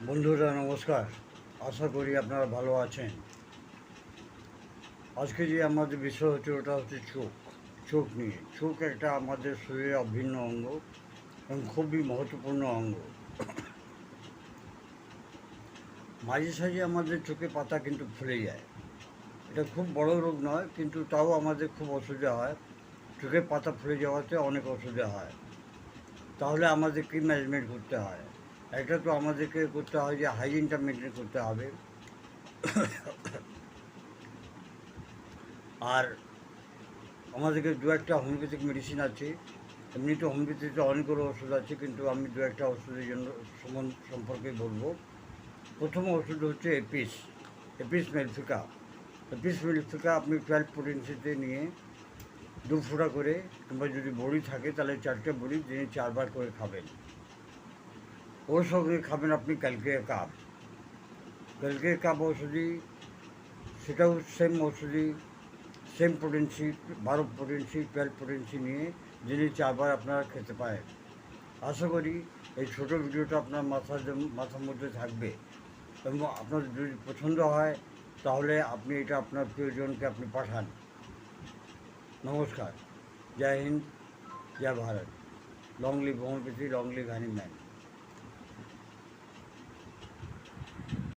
বন্ধুরা, নমস্কার। আশা করি আপনারা ভালো আছেন। আজকে যে আমাদের বিষয় হচ্ছে, ওটা হচ্ছে চোখ। চোখ নিয়ে। চোখ একটা আমাদের শরীরে অভিন্ন অঙ্গ এবং খুবই মহত্বপূর্ণ অঙ্গ। মাঝে সাঝে আমাদের চোখে পাতা কিন্তু ফুলে যায়। এটা খুব বড় রোগ নয়, কিন্তু তাও আমাদের খুব অসুবিধা হয়। চোখের পাতা ফুলে যাওয়াতে অনেক অসুবিধা হয়। তাহলে আমাদের কী ম্যানেজমেন্ট করতে হয়? একটা তো আমাদেরকে করতে হয় যে হাইজিনটা মেনটেন করতে হবে। আর আমাদেরকে দু একটা হোমিওপ্যাথিক মেডিসিন আছে। এমনি তো হোমিওপ্যাথিতে অনেকগুলো ওষুধ আছে, কিন্তু আমি দু একটা ওষুধের জন্য সম্পর্কে বলব। প্রথম ওষুধ হচ্ছে Apis Apis mellifica Apis mellifica আপনি টুয়েলভ পোটেন্সিতে নিয়ে দু ফোঁটা করে, কিংবা যদি বড়ি থাকে, তাহলে চারটে বড়ি দিনে চারবার করে খাবেন। সঙ্গে খাবেন আপনি ক্যালকের কাপ। ক্যালকের কাপ ওষুধি সেটাও সেম ওষুধি সেম পোটেন্সি বারো পোটেন্সি টুয়েলভ পোটেন্সি নিয়ে যিনি চারবার আপনারা খেতে পারেন। আশা করি এই ছোটো ভিডিওটা আপনার মাথার মাথার মধ্যে থাকবে। এবং আপনার যদি পছন্দ হয়, তাহলে আপনি এটা আপনার প্রিয়জনকে আপনি পাঠান। নমস্কার। Jai Hind, Jai Bharat. Long live homeopathy long live Hahnemann